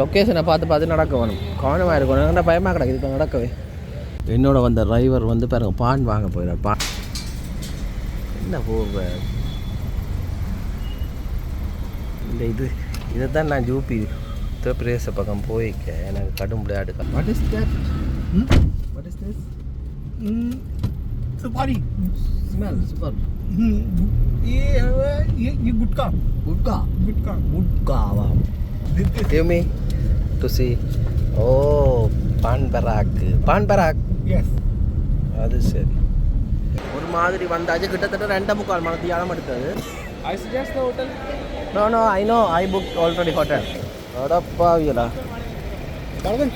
லொக்கேஷனை பார்த்து பார்த்து நடக்க வேணும் கவனமாக இருக்கணும் ஏன்னா பயமாக கிடக்கு இதுக்கு நடக்கவே என்னோட வந்த டிரைவர் வந்து பாருங்க பான் வாங்க போயிடார் பா என்ன போக இந்த இது இதை தான் நான் ஜூபி உத்தரப்பிரதேச பக்கம் போய்க்க எனக்கு கடும் விளையாடு what is that what is this hmm, supari smell super हम्म, ये है ये ये गुटका குட்கா गुटका குட்காவா This is- Give me to see. Oh, porn Parag Pan Barack yes. அது சரி ஒரு மாதிரி வந்தாச்சு கிட்டத்தட்ட ரெண்டே முக்கால் மணத்தியாலம் எடுத்தது I suggest the hotel. No no I know I book already hotel அடப்பாவியலா Pardon?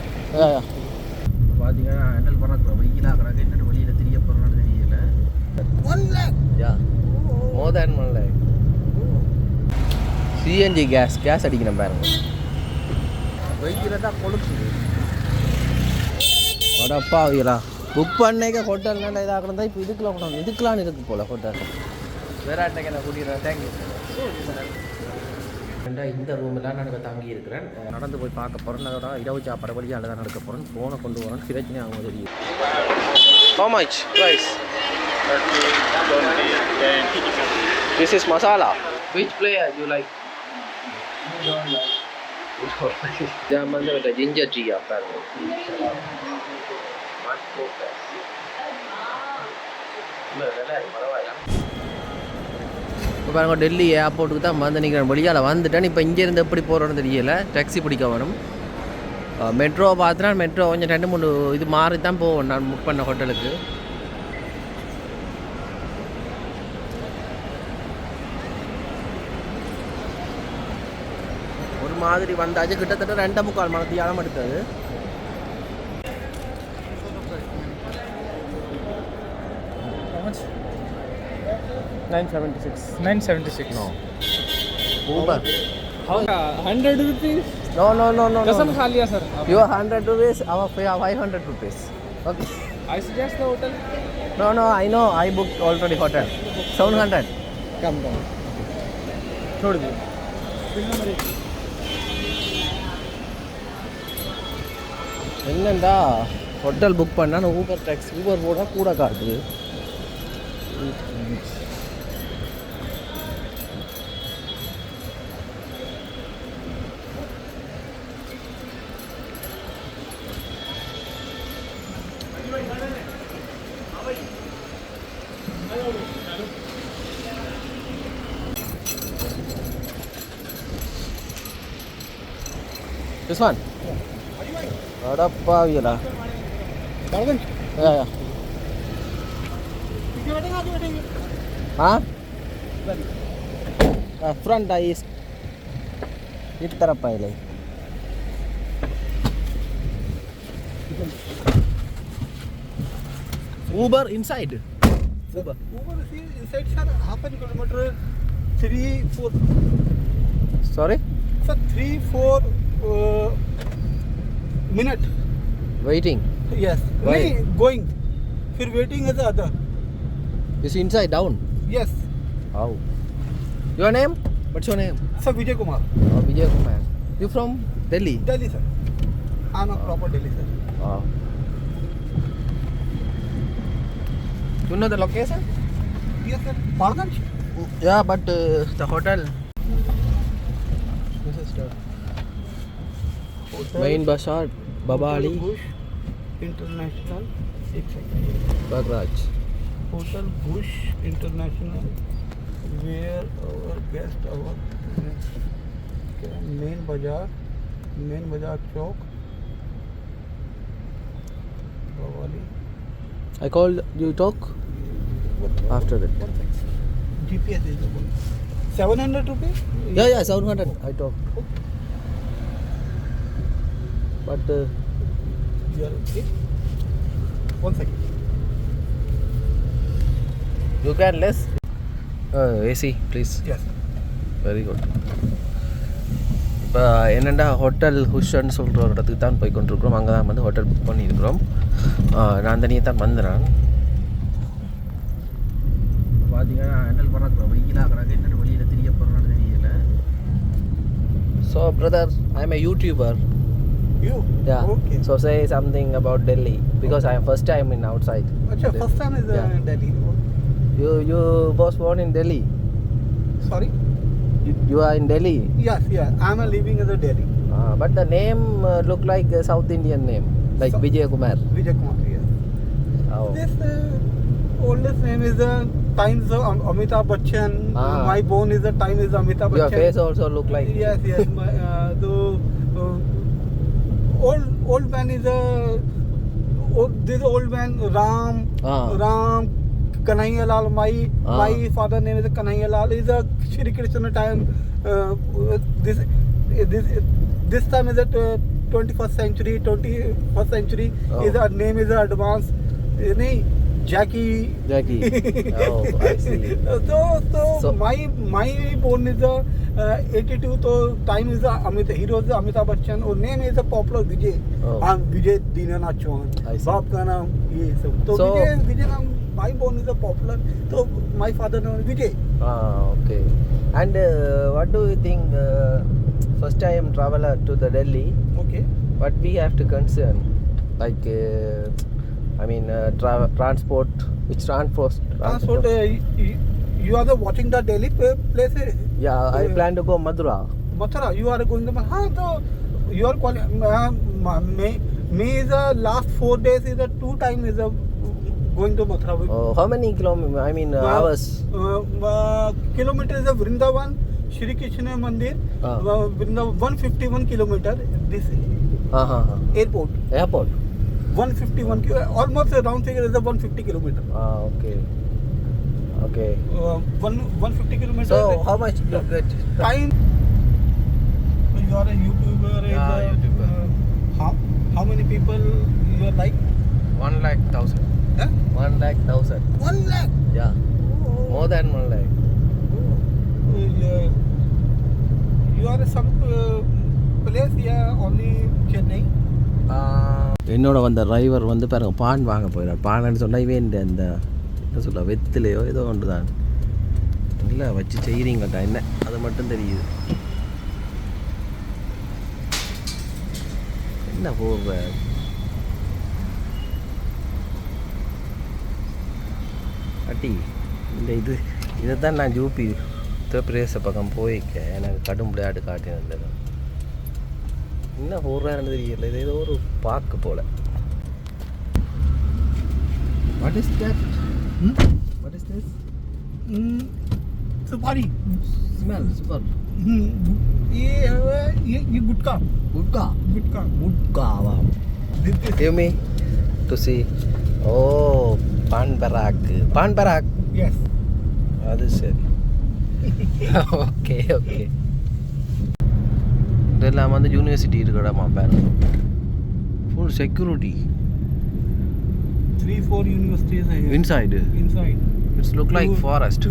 பார்த்தீங்கன்னா ஹேண்டில் பண்ண வெயிலாக கிடக்கு என்னட்டு வெளியில் தெரிய போகிறோன்னு தெரியல one lakh. Yeah more than one lakh CNG gas gas அடிக்கணும் பாருங்க. கொளுத்துது அடப்பாவியலா புக் பண்ணேக்க ஹோட்டல் நல்ல இதாக இருந்தால் இப்போ இதுக்கெலாம் கொண்டு இதுக்கெலாம் இருக்கு போல் ஹோட்டல் வேற அன்னைக்கு நான் கூட்டிடுறேன் தேங்க்யூ ரெண்டா இந்த ரூமில் நான் தங்கி இருக்கிறேன்? நடந்து போய் பார்க்க போகிறேன் அதோட இரவு சாப்பாடு வழியாக தான் நடக்க போகிறேன் ஃபோனை கொண்டு வரேன் பிரச்சனை அவங்க தெரியும். How much price? This is masala. Which player you like? Jangan வந்து ginger இப்போ பாருங்க டெல்லி ஏர்போர்ட்டுக்கு தான் வந்து நிற்கிறேன் வெளியால் வந்துட்டேன் இப்போ இங்கேருந்து எப்படி போகிறோன்னு தெரியல. டாக்ஸி பிடிக்க வேணும் மெட்ரோ பார்த்துனா மெட்ரோ கொஞ்சம் ரெண்டு மூணு இது மாறி தான் போவோம் நான் புக் பண்ண ஹோட்டலுக்கு மாதிரி வந்தாச்சு கிட்டத்தட்ட ரெண்டே முக்கால் மணத்தியாலம் எடுத்தது how much nine seventy six 976 No. Uber how 100 rupees No, no, no, no. कसम no. खा लिया sir You are 100 rupees, our fare 500 rupees. Okay. I suggest the hotel No, no, I know. I booked already hotel. 700. come down छोड़ दिया என்னண்டா hotel book பண்ணால் Uber tax Uber போனால் கூட காட்டுது This one? അടപ്പാവിയലാ ಫ್ರಂಟ್ ಈಸ್ಟ್ ಈ ಥರಪ್ಪ ಇಲ್ಲಿ Uber inside. Uber. Uber inside sir half an kilometer, three four. Sorry. Sir three four. Minute. Waiting yes नहीं गोइंग फिर waiting is other is inside down yes how your name what's your name sir Vijay Kumar और Vijay Kumar you from Delhi Delhi sir I am a proper Delhi sir हाँ you know the location yes sir Pardon? Yeah but the hotel hotel. This is the hotel. बबाड़ी international बगराज hotel Bush international where our guest our main Bazaar main Bazaar Chowk Bawali I called you talk after that. GPS is 700 rupees? Yeah, yeah, 700. I talked. You can less. Uh, AC, please. yes. Very good இப்போ என்னென்னா hotel ஹுஷன்னு சொல்கிற ஒரு இடத்துக்கு தான் போய் கொண்டிருக்கிறோம். அங்கே தான் வந்து ஹோட்டல் புக் பண்ணியிருக்கிறோம். நான் தனியாக தான் வந்துடுறேன் பார்த்தீங்கன்னா ஹேண்டில் பண்ண வெயிலாக கிடக்கு என்னட்டு வெளியில் தெரிய போகிறோன்னு தெரியல. So, brother, I'm a YouTuber. You? Yeah. Okay. So say something about Delhi because I am first time in outside. Acha, first time is uh, Yeah. Delhi. You you was born in Delhi. Sorry? You, you are in Delhi. Yes, yeah. I'm uh, living in the Delhi. Uh, but the name uh, look like a South Indian name, like So- Vijay Kumar. Vijay Kumar, yes. Oh. This uh, oldest name is uh, Times of Am- Amitabh Bachchan. Ah. My bone is the time is Amitabh Your Bachchan. face also look like. Yes, yes. My, uh, the uh, old old man is a old, this old man Ram. Ah. Ram Kanhaiya Lal. My Ah. my father name is Kanhaiya Lal. Is a Shri Krishna time. Uh, this this this time is at uh, 21st century. 21st century Oh. is a name is advanced. Uh, nahi, Jackie. Jackie. oh, I see. So, so, So- my my born is a uh, 82 तो time is a Amit hero is Amitabh Bachchan और name is a popular Vijay Oh. I'm Vijay Dinanath Chauhan I see. बाप का नाम ये सब तो So- Vijay Vijay नाम my born is a popular तो my father Vijay Ah, okay. And uh, what do you think? Uh, first time traveler to the Delhi. okay What we have to concern, like, uh, I mean, uh, tra- transport. Which transport? transport uh, you, you are the watching the Delhi pla- place uh, Yeah, I uh, plan to go Madura. Mathura you are going to हाँ तो you are quali- uh, ma- May May is the last four days is the two time is the going to Mathura Oh, how many kilometers? I mean, uh, Uh, hours. uh, uh, kilometer is Vrindavan, Shri Krishna Mandir, Ah. uh, Vrindavan 151 kilometer. This Uh huh. airport, Airport. 151 kilo, almost round figure is a 150 kilometer. Ah, okay. Okay. Uh, one 150 kilometer. So, how much you get? time? You are a YouTuber. Yeah, a, YouTuber. Uh, how how many people you are like? One lakh thousand. Huh? One lakh thousand. One lakh. Yeah. Oh. More than one lakh. Uh, yeah. You are some uh, place yeah only Chennai. என்னோட வந்த driver வந்து பாருங்க பான் வாங்க போயிடார் பான்னு சொன்னால் இவன் இந்த என்ன சொல்ல வெத்திலையோ ஏதோ ஒன்று தான். இல்லை வச்சு செய்கிறீங்கட்டா என்ன? அது மட்டும் தெரியுது. என்ன போவ அட்டி இந்த இது இதை தான் நான் ஜூபி உத்தரப்பிரதேச பக்கம் போயிருக்கேன் எனக்கு கடும் விளையாட்டு காட்டினது என்ன போடுறாருன்னு தெரியல இது ஏதோ ஒரு பாக்கு போல what is that Hmm? What is this Mm, supari smell super Hmm, ये है ये ये गुटखा குட்கா गुटखा குட்காவா This is- give me to see oh Pan Parag Pan Parag yes அது சரி ஓகே ஓகே இதெல்லாம் வந்து யூனிவர்சிட்டி இருக்கடாமா பாரு full security three four universities are here inside inside it's look like forest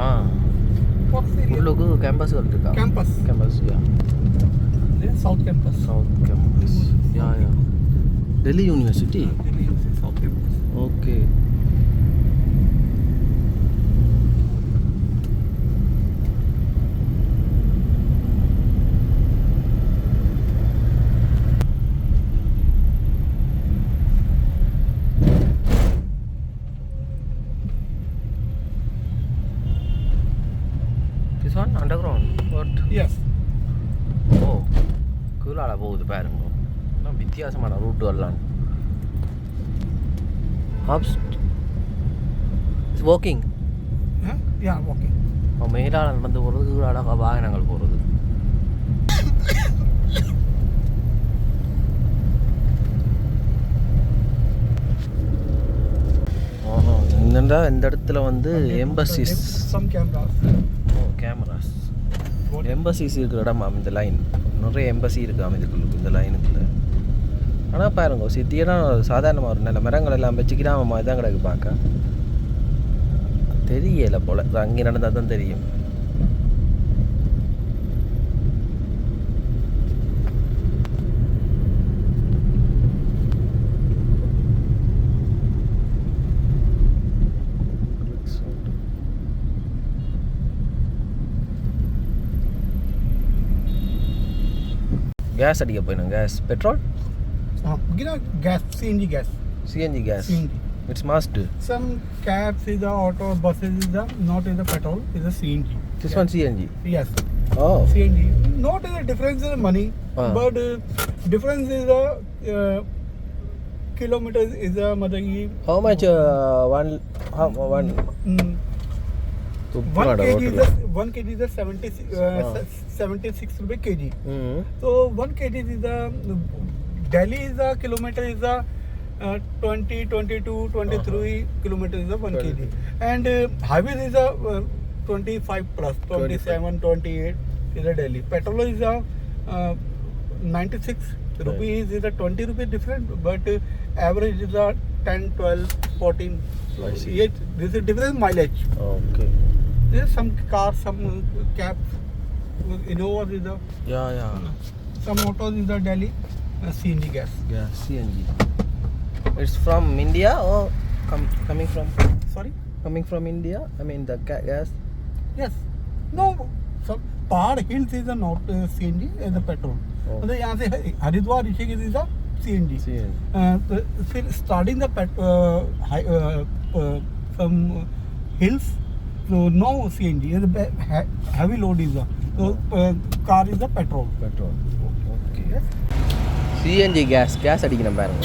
ஆ? உள்ளுக்கு கேம்பஸ் இருக்கா campus campus yeah south campus south campus yeah yeah Delhi university okay walking huh? yeah walking. மேலாள வந்து போகிறது கீழால வாகனங்கள் போகிறது ஆஹா என்னடா இந்த இடத்துல வந்து எம்பசிஸ் some cameras. ஓ கேமராஸ் எம்பசிஸ் இருக்கிற இடமா இந்த லைன் நிறைய எம்பசி இருக்காம இதுக்குள்ள இந்த லைனுக்குள்ள ஆனால் பாருங்க சிட்டியனா சாதாரணமாக ஒரு நல்ல மரங்கள் எல்லாம் வச்சு கிராம மாதிரி தான் கிடக்கு பார்க்க தெரியலை போல. அங்கே நடந்தால் தான் தெரியும் கேஸ் அடிக்க போயிடும் gas petrol gas CNG gas CNG gas CNG It's must. Some cabs is the auto, buses is the not is the petrol, is the CNG. This yeah. one CNG. Yes. Oh. CNG. Not is the difference in money, ah. but uh, difference is the uh, kilometers is the mother. How much? Uh, one. How, uh, one. Mm. So one kg is the, one kg is the 70, uh, ah. 76 rupee kg. Mm -hmm. So one kg is the Delhi is the kilometer is the uh, 20, 22, 23 uh-huh. kilometers is a 1 kg. And uh, highway is a uh, 25 plus, 27, 28 is a daily. Petrol is a uh, 96 rupees is a 20 rupees different, but average is a 10, 12, 14. So yes, this is different mileage. Okay. There some cars, some cab, Innova is a. Yeah, yeah. Some autos is a Delhi, uh, CNG gas. Yeah, CNG. It's from India oh come coming from Sorry? coming from India? I mean the ga- gas. Yes. No. So Pahad Hills is the not uh, CNG and the petrol. Oh. मतलब यहाँ से Haridwar Rishikesh is the CNG. CNG. Uh, the- फिर starting the pet, uh, high, uh, uh, from uh, hills, so no CNG. The be- he- heavy load is the so, uh, car is the petrol. Petrol. Okay. Yes. CNG gas gas அடிக்கணும் பாருங்க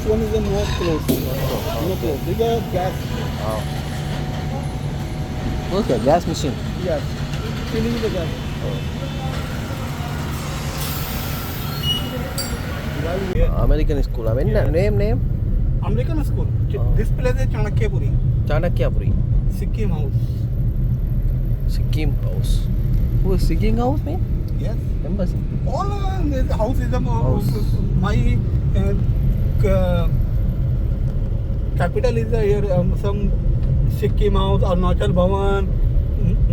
This one is the most close? No close. Big is gas. Oh. Okay, gas machine. Yes. Filling the gas. Oh. American school. I mean, yeah. name, name? American school. Oh. This place is Chanakyapuri. Chanakyapuri. Sikkim house. Sikkim house. Who is Sikkim house, man? Yes. Embassy. All uh, house is a house. house. My. Uh, capital is are some Sikkim house Arunachal Bhavan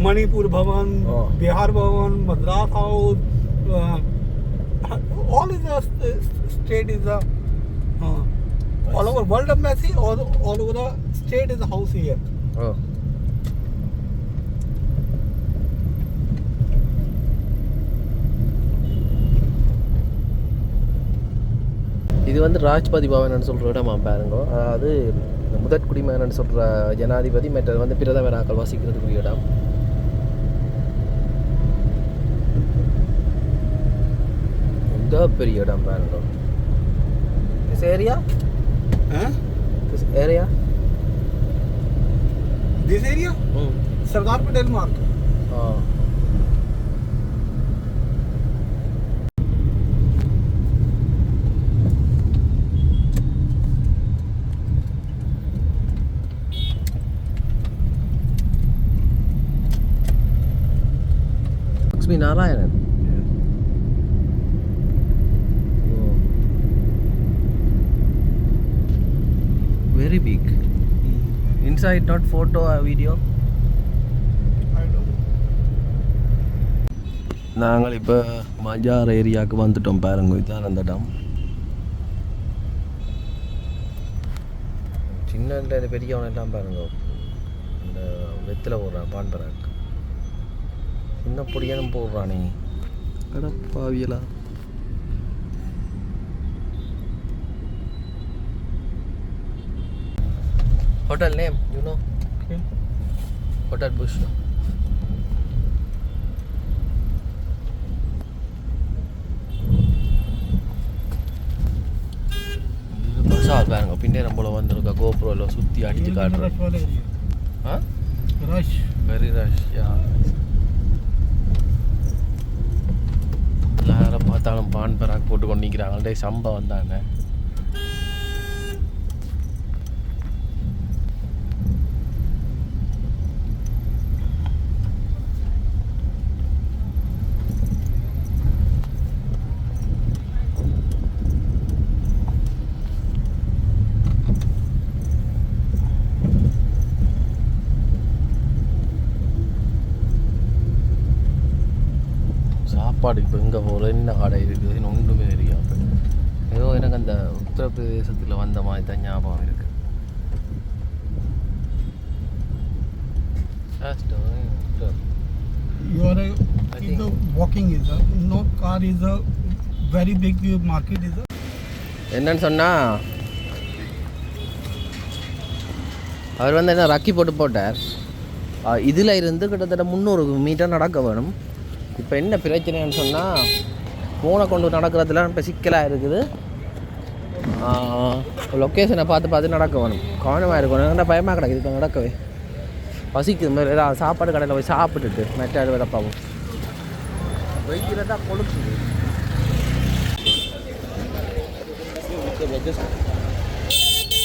Manipur Bhavan Bihar Bhavan Madras house all is state is all over world Massey all over the state is house here வந்து ராஜ்பதி பவன் சொல்கிற இடமா பாருங்க. அதாவது முதற் குடிமகன் சொல்கிற ஜனாதிபதி மற்றது வந்து பிரதமராக்கள் வசிக்கிறதுக்குரிய இடம். இந்த பெரிய இடம் பாருங்க. This area Huh? This area This area, ம். Sardar Patel Mark. Ah. Lakshmi Narayanan. Very big inside not photo video. நாங்கள் இப்போ மஜார் ஏரியாவுக்கு வந்துட்டோம் பாருங்க இதுதான் அந்த இடம் சின்ன பெரியவனெல்லாம் பாருங்க. இந்த வெத்தில் போடுறான் பான்பராக் என்ன பொடியானும் போடுறானே. கடப்பாவியலா hotel name you know? Okay. hotel bush. பசால் பாருங்க பின்னே நம்மள வந்திருக்க கோப்ரோல சுத்தி அடிச்சு காட்டுறேன் வெரி ரஷ் யா பார்த்தாலும் பான் பராக் போட்டு கொண்டு நிற்கிறாங்களே சம்பவம் தானே சாப்பாடு போகிற என்ன கடை இருக்குதுன்னு ஒன்றுமே தெரியாது. ஏதோ எனக்கு அந்த உத்தரப்பிரதேசத்தில் வந்த மாதிரி தான் ஞாபகம் இருக்கு. Just, uh, you are a, is a walking is a no car is a very big market is a. என்னன்னு சொன்னால் அவர் வந்து என்ன ரக்கி போட்டு போட்டார். இதில் இருந்து கிட்டத்தட்ட முந்நூறு மீட்டர் நடக்க வேணும். இப்போ என்ன பிரச்சனைன்னு சொன்னால் ஃபோனை கொண்டு நடக்கிறதுல இப்போ சிக்கலாக இருக்குது. லொக்கேஷனை பார்த்து பார்த்து நடக்க வேணும். கவனமாக இருக்கணும். என்ன பயமாக கிடக்குது. இப்போ நடக்கவே. பசிக்குது. மாதிரி ஏதாவது சாப்பாடு கடையில் போய் சாப்பிட்டுட்டு மெட்டாடு விடப்பாவும் வெயிட்டில் தான் கொழுக்குது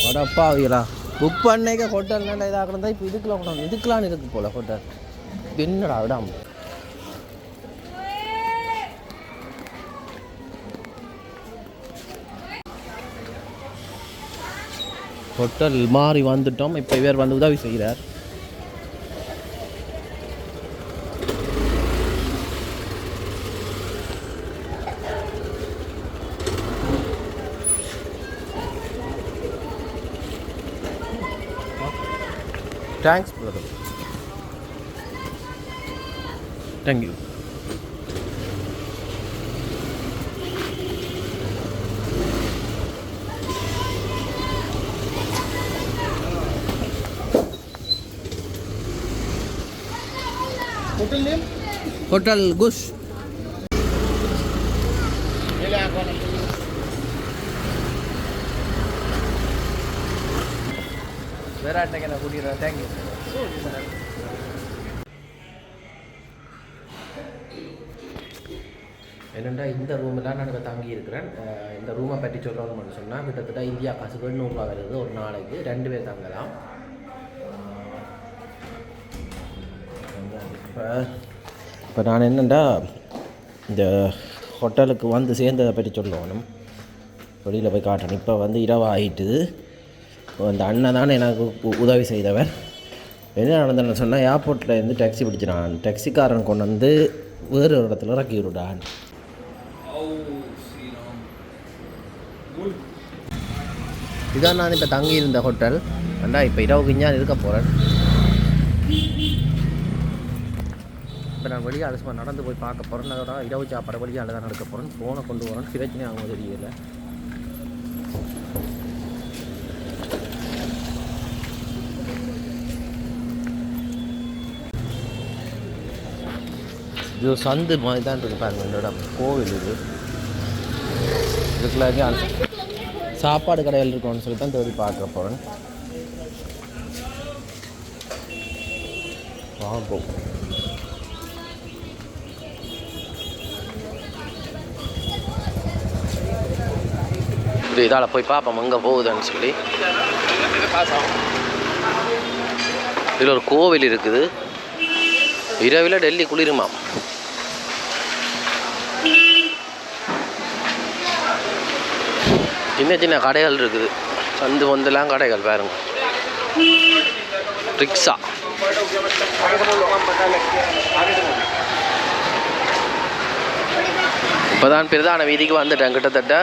அடப்பாவிகளா. புக் பண்ணேக்க ஹோட்டல் நல்ல இதாக இருந்தால் இப்போ இதுக்கெலாம் இதுக்கெலாம் இருக்குது போல் ஹோட்டல் என்னடா விடாமல் ஹோட்டல் மாறி வந்துட்டோம். இப்போ இவர் வந்து உதவி செய்கிறார் thanks brother thank you name? Hotel Kush வேற ஆட்டைக்கு நான் கூட்டிடுறேன் தேங்க்யூ என்னென்னா இந்த ரூமில் நான் தங்கி இருக்கிறேன். இந்த ரூமை பற்றி சொல்லணும்னு சொன்னால் கிட்டத்தட்ட இந்தியா காசுக்கு எண்ணூறுரூவா வருது ஒரு நாளைக்கு ரெண்டு பேர் தங்கலாம். இப்போ இப்போ நான் என்னென்னா இந்த ஹோட்டலுக்கு வந்து சேர்ந்ததை பற்றி சொல்லணும். வெளியில் போய் காட்டணும் இப்போ வந்து இரவு ஆகிட்டுது இப்போ அந்த அண்ணன் தானே எனக்கு உ- உதவி செய்தவர். என்ன நடந்தேன்னு சொன்னால் ஏர்போர்ட்டில் இருந்து டாக்ஸி பிடிச்சிடான் டாக்ஸிக்காரன் கொண்டு வந்து வேறு ஒரு இடத்துல இறக்கி விடுடான் இதான் நான் இப்போ தங்கி இருந்த ஹோட்டல் அண்டா இப்போ இரவுக்கு கிஞ்சான் இருக்க போகிறேன் நான் வெளியால் சும்மா நடந்து போய் பார்க்க போகிறேன் அதோட இரவு சாப்பாடு வழியாக தான் நடக்க போகிறேன் ஃபோனை கொண்டு போகிறேன் பிரச்சனை ஆகும் தெரியல. இது சந்து மாதிரி தான் இருக்கு பாருங்க என்னோட கோவில் இது. இதுக்குள்ள சாப்பாடு கடைகள் இருக்கும்னு சொல்லி தான் தேடி பார்க்க போகிறேன் பார்ப்போம் இது இதால் போய் பார்ப்போம் எங்கே போகுதுன்னு சொல்லி. இதில் ஒரு கோவில் இருக்குது. இரவில் டெல்லி குளிருமாம். சின்ன சின்ன கடைகள் இருக்குது. சந்து வந்தெல்லாம் கடைகள் பாருங்க. ரிக்ஷா. இப்போதான் பிரதான வீதிக்கு வந்துட்டேன் கிட்டத்தட்ட.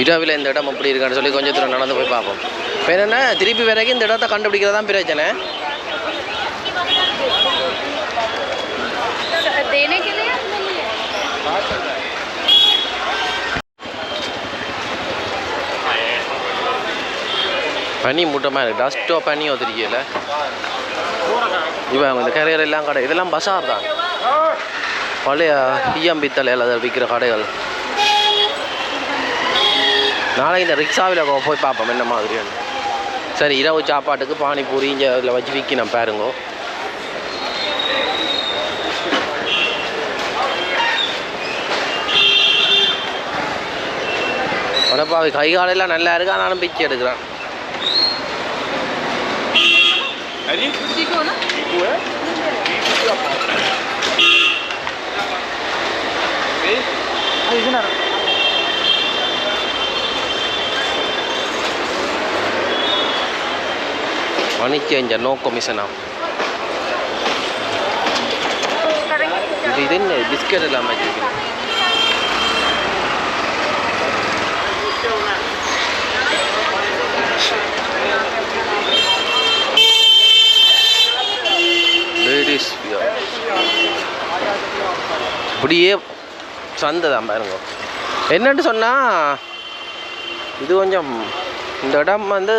இடாவில் இந்த இடம் அப்படி இருக்கான்னு சொல்லி கொஞ்சம் தூரம் நடந்து போய் பார்ப்போம். இப்போ என்னென்னா திருப்பி வரைக்கும் இந்த இடத்த கண்டுபிடிக்கிறது தான் பிரச்சனை? பனி மூட்டமாக இருக்குது டஸ்ட்டோ பனி ஒதுரிக்கல இவன் இந்த கரையர் எல்லாம் கடை இதெல்லாம் பசார் தான். பழைய ஈயம் பித்தளை விற்கிற கடைகள். நாளைக்கு இந்த ரிக்ஷாவில் போய் பார்ப்போம் என்ன மாதிரியான சரி இரவு சாப்பாட்டுக்கு பானிபூரி இங்கே இதில் வச்சு விற்கணும் பாருங்கோ. உடப்பாவை கை காலெல்லாம் நல்லா இருக்கு? ஆனாலும் பிச்சு எடுக்கிறான். ವಾಣಿಜ್ಯ ನೋ நோ கொமிஷனாக இது இது என்ன பிஸ்கட் எல்லாம் லேடிஸ் இப்படியே சந்தை தான் பாருங்க. என்னன்னு சொன்னால் இது கொஞ்சம் இந்த இடம் வந்து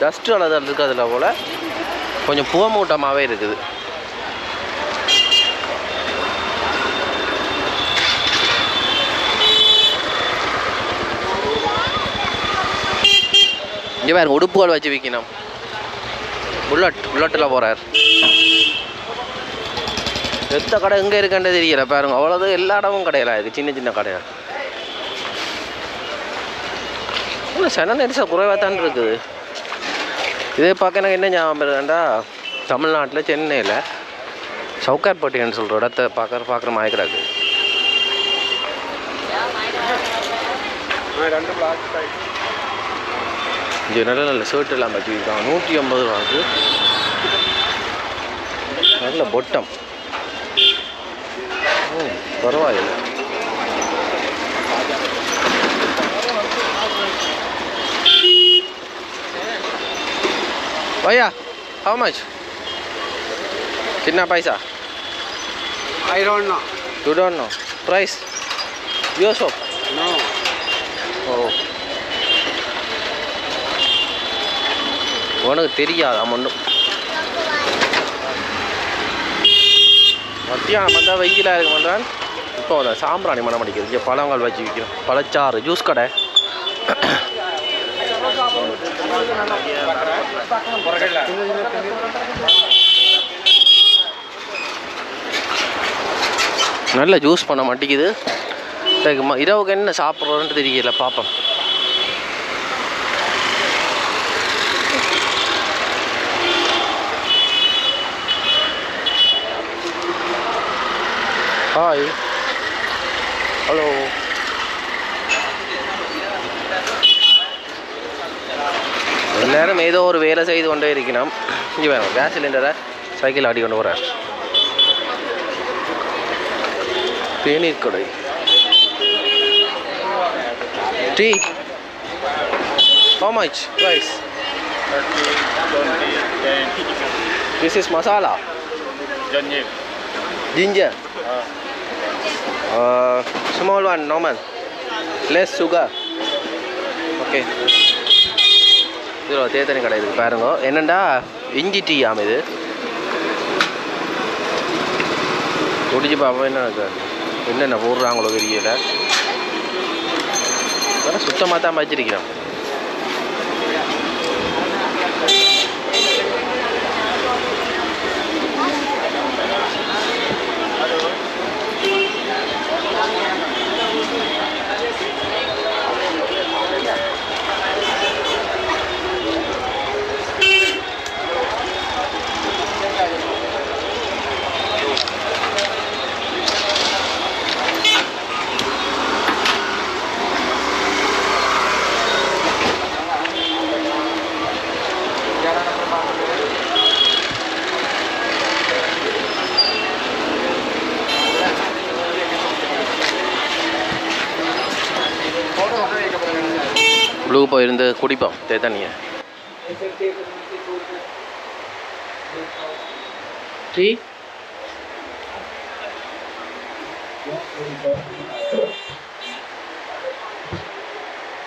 டஸ்ட்டு அளவு இருக்கிறதுல போல். கொஞ்சம் புகமூட்டமாகவே இருக்குது. இங்கே பாருங்க உடுப்புகள் வச்சு விற்கணும் புல்லட் புல்லட்டில் போகிறார் எத்த கடை எங்கே இருக்குன்னு தெரியல பாருங்க. அவ்வளோது எல்லா இடமும் கடையில இருக்குது சின்ன சின்ன கடையாக இல்லை சென நெரிசல் குறைவாக தான் இருக்குது. இதே பார்க்க எனக்கு என்ன ஞாபகம் இருக்குண்டா தமிழ்நாட்டில் சென்னையில் சவுக்கார்பட்டின்னு சொல்கிற இடத்த பார்க்குற பார்க்குற மாதிரி இது நல்ல நல்ல ஷர்ட் எல்லாம் வச்சுருக்காங்க. நூற்றி ஐம்பது ரூபாக்கு நல்ல பொட்டம் பரவாயில்லை. Oh yeah, how much? Kitna paisa? I don't know. You don't know. Price? Your shop? No. Oh. உனக்கு தெரியாது அம்மன்னும் மத்தியானம் வந்தால் வெயிலாக இருக்க மாட்டான் இப்போ சாம்பிராணி மனம் அடிக்கிறது பழங்கள் வச்சு விற்கிறோம் பழச்சாறு ஜூஸ் கடை நல்ல ஜூஸ் பண்ண மாட்டேங்குது. இரவுக்கு என்ன சாப்பிட்றோன்ட்டு தெரியல பார்ப்போம் ஹாய் ஹலோ எல்லாரும் ஏதோ ஒரு வேலை செய்து கொண்டே இருக்கணும் இங்கே வேணும் கேஸ் சிலிண்டரை சைக்கிள் ஆடி கொண்டு போகிறார் தேநீர் கடை tea How much price? This is masala. Ginger. Uh, small one, normal. Less sugar. Okay. இதில் ஒரு தேத்தனி கடை இருக்குது பாருங்க. என்னண்டா? இஞ்சி டீ ஆமாம் இது. குடிச்சு பார்ப்போம் என்ன என்னென்ன போடுறாங்களோ தெரியல. சுத்தமாக தான் வச்சிருக்கிறோம். போயிருந்து குடிப்போம் தேத்தண்ணியை tea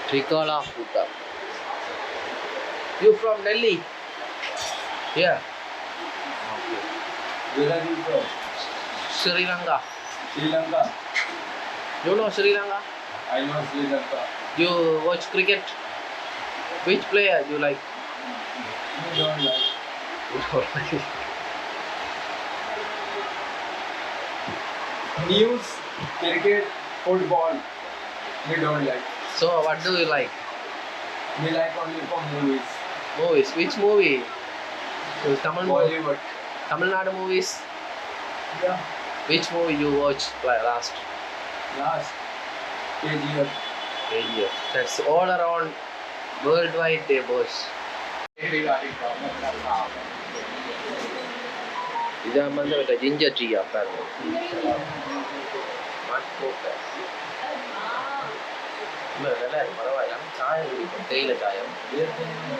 Trikala Futa. You from Delhi? Yeah. Where are you from? Sri Lanka. Sri Lanka. You know Sri Lanka? I know Sri Lanka. You watch cricket? Which player you like? You don't like. News, cricket, football. We don't like. so what do you like? We like only for movies. Movies. Which movie? So, Tamil movie. Bollywood. Tamil Nadu movies. Yeah. Which movie you watched la- last? Last. KGF. KGF. That's all around worldwide they boss. இதான் வந்து அந்த ginger டீயா பாருங்க பரவாயில்ல சாயம் குடிப்போம் தேயிலை சாயம்